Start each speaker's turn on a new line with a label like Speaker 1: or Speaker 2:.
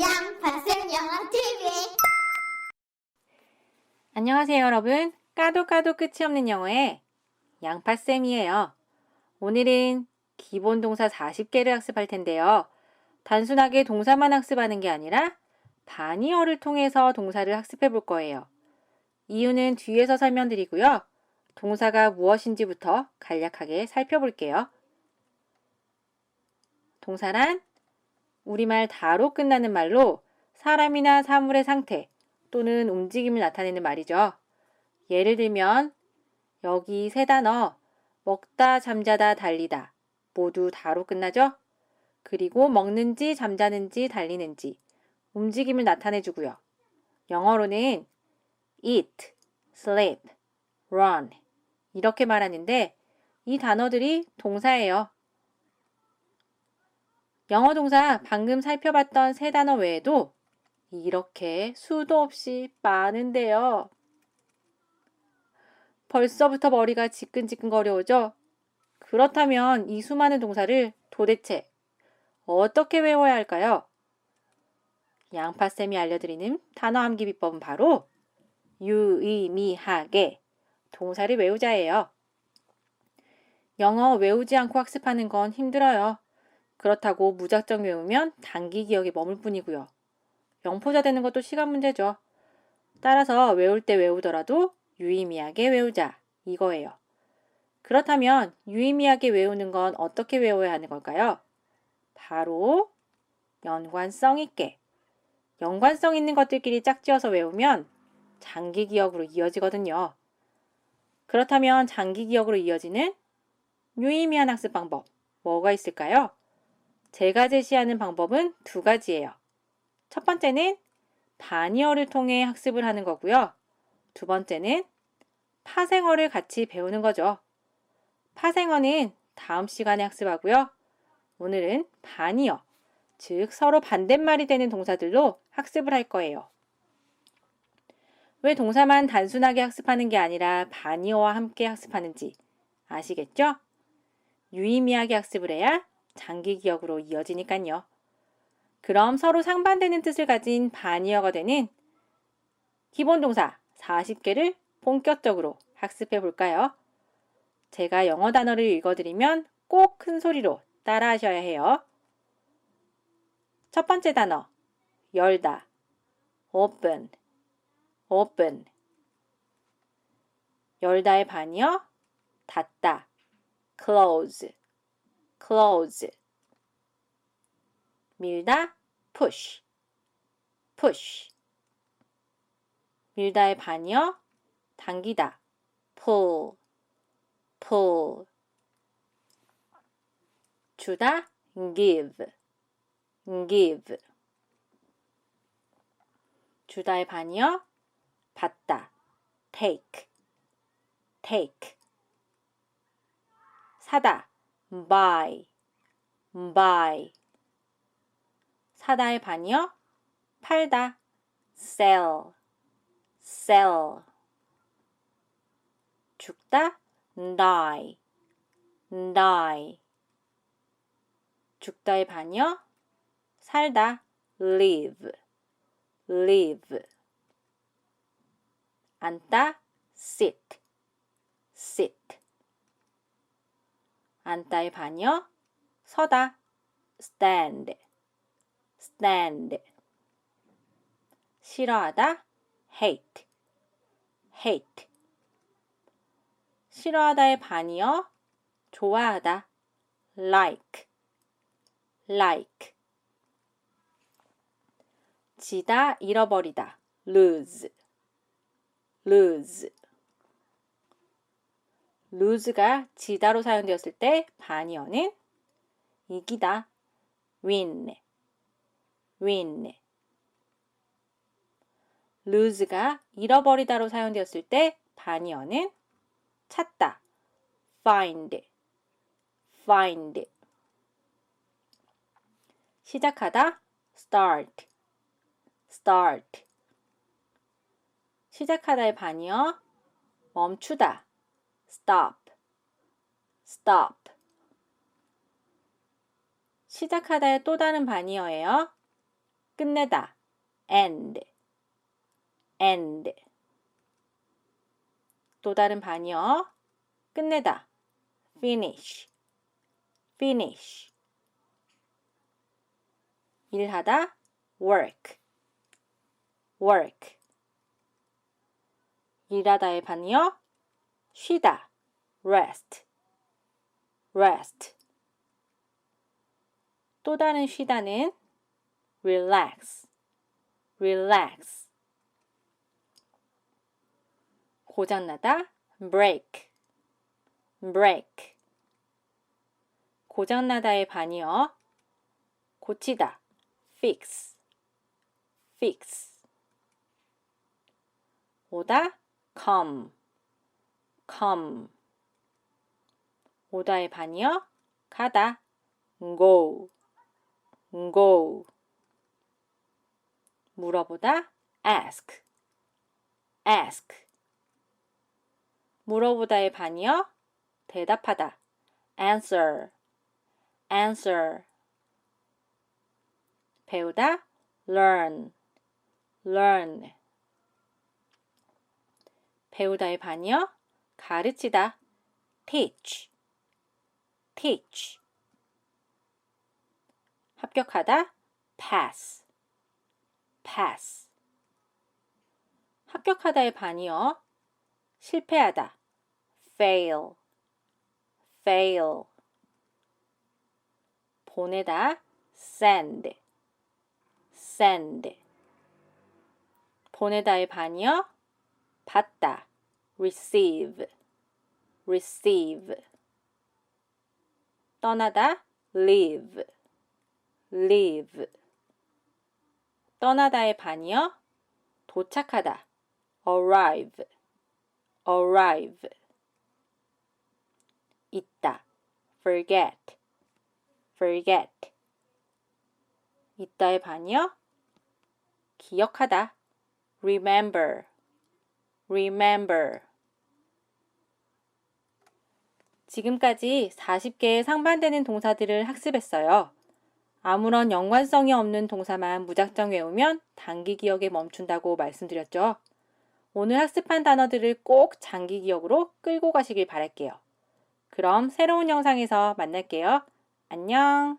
Speaker 1: 양파쌤 영어 TV
Speaker 2: 안녕하세요, 여러분. 까도 까도 끝이 없는 영어의 양파쌤이에요. 오늘은 기본 동사 40개를 학습할 텐데요. 단순하게 동사만 학습하는 게 아니라 반의어를 통해서 동사를 학습해 볼 거예요. 이유는 뒤에서 설명드리고요. 동사가 무엇인지부터 간략하게 살펴볼게요. 동사란 우리말 다로 끝나는 말로 사람이나 사물의 상태 또는 움직임을 나타내는 말이죠. 예를 들면 여기 세 단어 먹다, 잠자다, 달리다 모두 다로 끝나죠? 그리고 먹는지, 잠자는지, 달리는지 움직임을 나타내 주고요. 영어로는 eat, sleep, run 이렇게 말하는데 이 단어들이 동사예요. 영어 동사 방금 살펴봤던 세 단어 외에도 이렇게 수도 없이 많은데요. 벌써부터 머리가 지끈지끈거려오죠? 그렇다면 이 수많은 동사를 도대체 어떻게 외워야 할까요? 양파쌤이 알려드리는 단어 암기 비법은 바로 유의미하게 동사를 외우자예요. 영어 외우지 않고 학습하는 건 힘들어요. 그렇다고 무작정 외우면 단기 기억에 머물 뿐이고요. 영포자 되는 것도 시간 문제죠. 따라서 외울 때 외우더라도 유의미하게 외우자 이거예요. 그렇다면 유의미하게 외우는 건 어떻게 외워야 하는 걸까요? 바로 연관성 있게. 연관성 있는 것들끼리 짝지어서 외우면 장기 기억으로 이어지거든요. 그렇다면 장기 기억으로 이어지는 유의미한 학습 방법 뭐가 있을까요? 제가 제시하는 방법은 두 가지예요. 첫 번째는 반의어를 통해 학습을 하는 거고요. 두 번째는 파생어를 같이 배우는 거죠. 파생어는 다음 시간에 학습하고요. 오늘은 반의어, 즉 서로 반대말이 되는 동사들로 학습을 할 거예요. 왜 동사만 단순하게 학습하는 게 아니라 반의어와 함께 학습하는지 아시겠죠? 유의미하게 학습을 해야 장기 기억으로 이어지니까요. 그럼 서로 상반되는 뜻을 가진 반의어가 되는 기본 동사 40개를 본격적으로 학습해 볼까요? 제가 영어 단어를 읽어드리면 꼭 큰 소리로 따라 하셔야 해요. 첫 번째 단어, 열다. open, open. 열다의 반이요. 닫다. close, close. 밀다. push, push. 밀다의 반이요. 당기다. pull, pull. 주다. give, give. 주다의 반이요. 받다. take, take. 사다. Buy, buy. 사다의 반이요. 팔다. sell, sell. 죽다. die, die. 죽다의 반이요. 살다. live, live. 앉다. sit. 앉다의 반이요. 서다. stand, stand. 싫어하다. hate, hate. 싫어하다의 반이요. 좋아하다. like, like. 지다, 잃어버리다. lose, lose. Lose가 지다로 사용되었을 때 반이어는 이기다. win, win. lose가 잃어버리다로 사용되었을 때 반이어는 찾다. find, find. 시작하다. start, start. 시작하다의 반이요. 멈추다. Stop, stop. 시작하다의 또 다른 반이어예요. 끝내다. end, end. 또 다른 반이요. 끝내다. finish, finish. 일하다. work, work. 일하다의 반이요. 쉬다. rest, rest. 또 다른 쉬다는 relax, relax. 고장나다. break, break. 고장나다의 반이요. 고치다. fix, fix. 오다. come, come. 오다의 반이요. 가다. go, go. 물어보다. ask, ask. 물어보다의 반이요. 대답하다. answer, answer. 배우다. learn, learn. 배우다의 반이요. 가르치다. teach, teach. 합격하다. pass, pass. 합격하다의 반이요. 실패하다. fail, fail. 보내다. send, send. 보내다의 반이요. 받다. Receive, receive. 떠나다. leave, leave. 떠나다의 반이요. 도착하다. arrive, arrive. 있다. forget, forget. 있다의 반이요. 기억하다. remember, remember. 지금까지 40개의 상반되는 동사들을 학습했어요. 아무런 연관성이 없는 동사만 무작정 외우면 단기 기억에 멈춘다고 말씀드렸죠. 오늘 학습한 단어들을 꼭 장기 기억으로 끌고 가시길 바랄게요. 그럼 새로운 영상에서 만날게요. 안녕!